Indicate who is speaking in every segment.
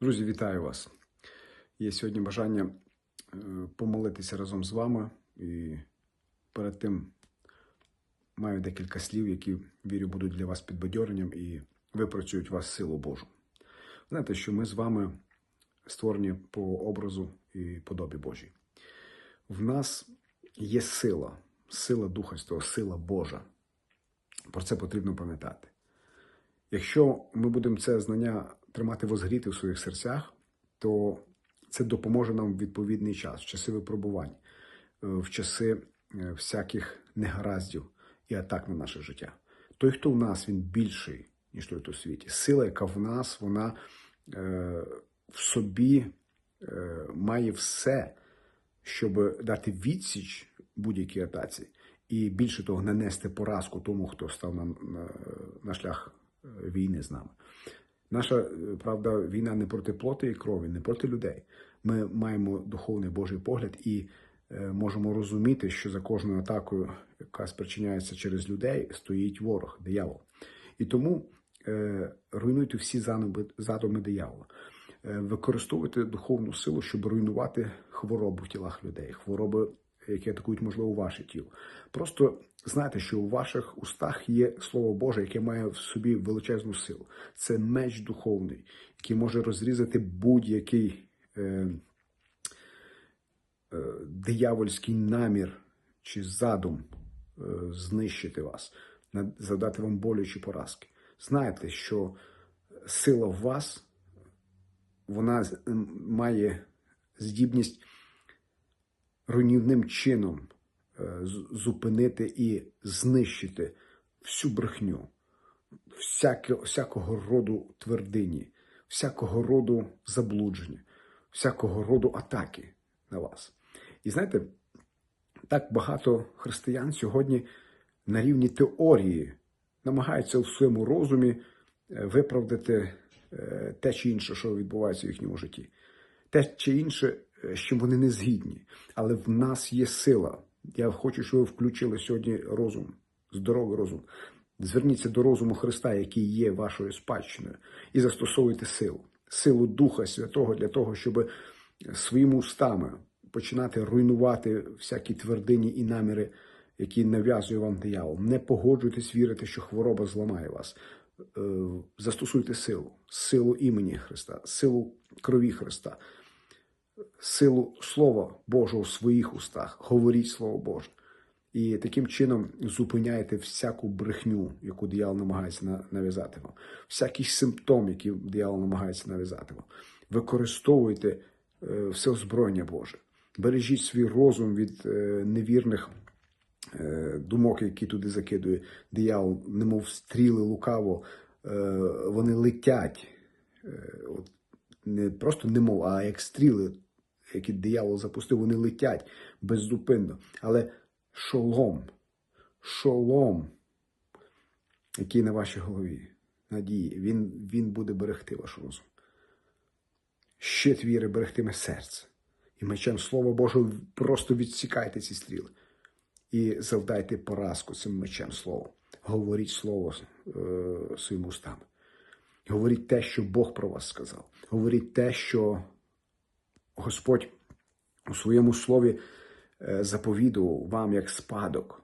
Speaker 1: Друзі, вітаю вас. Є сьогодні бажання е, помолитися разом з вами. І перед тим маю декілька слів, які вірю будуть для вас підбадьоренням і випрацюють вас силу Божу. Знаєте, що ми з вами створені по образу і подобі Божій. В нас є сила, сила Духа Святого, сила Божа. Про це потрібно пам'ятати. Якщо ми будемо це знання тримати возгріти в своїх серцях, то це допоможе нам в відповідний час, в часи випробувань, е, в часи е, всяких негараздів і атак на наше життя. Той, хто в нас, він більший, ніж той, хто в світі. Сила, яка в нас, вона е, в собі е, має все, щоб дати відсіч будь-якій атаці, і більше того, нанести поразку тому, хто став на, на, на шлях е, війни з нами. Наша е, правда, війна не проти плоти і крові, не проти людей. Ми маємо духовний Божий погляд і е, можемо розуміти, що за кожною атакою, яка спричиняється через людей, стоїть ворог, диявол. І тому е, руйнуйте всі задуми, диявола. Використовуйте духовну силу, щоб руйнувати хвороби в тілах людей, хвороби, які атакують, можливо, ваше тіло. Просто знайте, що у ваших устах є Слово Боже, яке має в собі величезну силу. Це меч духовний, який може розрізати будь-який е, е, диявольський намір чи задум е, знищити вас, завдати вам болю чи поразки. Знайте, що сила в вас вона має здібність руйнівним чином е, зупинити і знищити всю брехню, всякого роду твердині, всякого роду заблудження, всякого роду атаки на вас. І знаєте, так багато християн сьогодні на рівні теорії намагаються в своєму розумі е, виправдати е, те чи інше, що відбувається в їхньому житті. Те чи інше, з чим вони не згідні. Але в нас є сила. Я хочу, щоб ви включили сьогодні розум, здоровий розум. Зверніться до розуму Христа, який є вашою спадщиною, і застосовуйте силу, силу Духа Святого для того, щоб своїми устами починати руйнувати всякі твердині і наміри, які нав'язує вам диявол. Не погоджуйтесь вірити, що хвороба зламає вас. Е, Застосуйте силу, силу імені Христа, силу крові Христа, силу Слова Божого в своїх устах. Говоріть Слово Боже. І таким чином зупиняєте всяку брехню, яку диявол намагається нав'язати вам, всякий симптом, який диявол намагається нав'язати вам. Використовуйте е, все озброєння Боже. Бережіть свій розум від е, невірних е, думок, які туди закидує диявол, немов стріли лукаво, вони летять. От, не просто немов, а як стріли, які диявол запустив, вони летять беззупинно. Але шолом, шолом, який на вашій голові, надії, він, він буде берегти ваш розум. Щит віри берегтиме серце. І мечем Слова Божого просто відсікайте ці стріли і завдайте поразку цим мечем Словом. Говоріть слово е, своїми устами. Говоріть те, що Бог про вас сказав. Говоріть те, що Господь у своєму слові е, заповідував вам як спадок.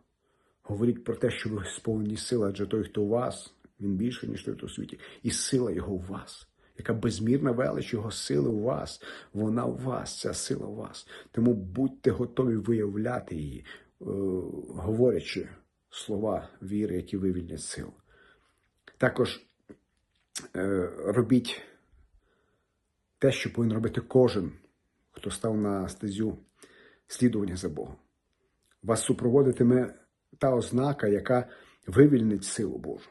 Speaker 1: Говоріть про те, що ви сповнені сили, адже той, хто у вас, він більше, ніж той, хто у світі. І сила його у вас. Яка безмірна велич його сили у вас, вона у вас, ця сила у вас. Тому будьте готові виявляти її, е, говорячи слова віри, які вивільнять силу. Також е, робіть те, що повинен робити кожен, хто став на стезю слідування за Богом. Вас супроводитиме та ознака, яка вивільнить силу Божу.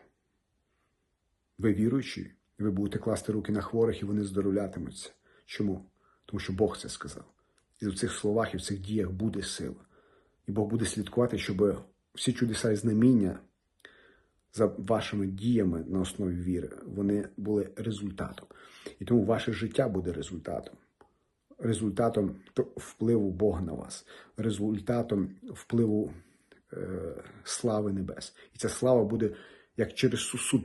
Speaker 1: Ви віруючі, ви будете класти руки на хворих, і вони здоровлятимуться. Чому? Тому що Бог це сказав. І в цих словах і в цих діях буде сила. І Бог буде слідкувати, щоб всі чудеса і знаміння за вашими діями на основі віри, вони були результатом. І тому ваше життя буде результатом. Результатом впливу Бога на вас, результатом впливу е, слави небес. І ця слава буде як через сусуд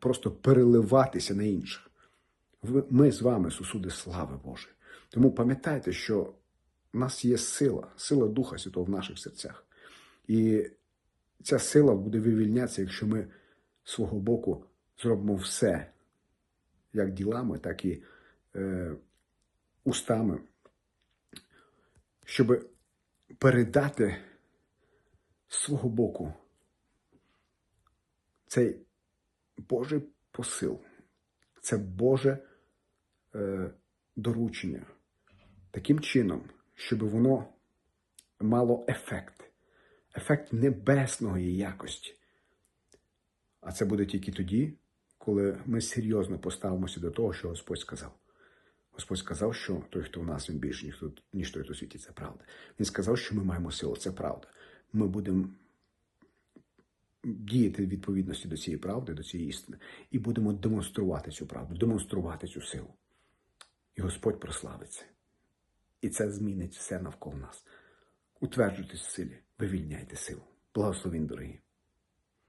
Speaker 1: просто переливатися на інших. Ми з вами сусуди слави Божої. Тому пам'ятайте, що в нас є сила, сила Духа Святого в наших серцях. І ця сила буде вивільнятися, якщо ми з свого боку зробимо все, як ділами, так і е, устами, щоб передати свого боку цей Божий посил, це Боже е, доручення таким чином, щоб воно мало ефект, ефект небесної якості. А це буде тільки тоді, коли ми серйозно поставимося до того, що Господь сказав. Господь сказав, що той, хто в нас, він більше, ніж, хто- ніж той, хто світі, це правда. Він сказав, що ми маємо силу, це правда. Ми будемо діяти в відповідності до цієї правди, до цієї істини, і будемо демонструвати цю правду, демонструвати цю силу. І Господь прославиться. І це змінить все навколо нас. Утверджуйтесь в силі, вивільняйте силу. Благословін, дорогі.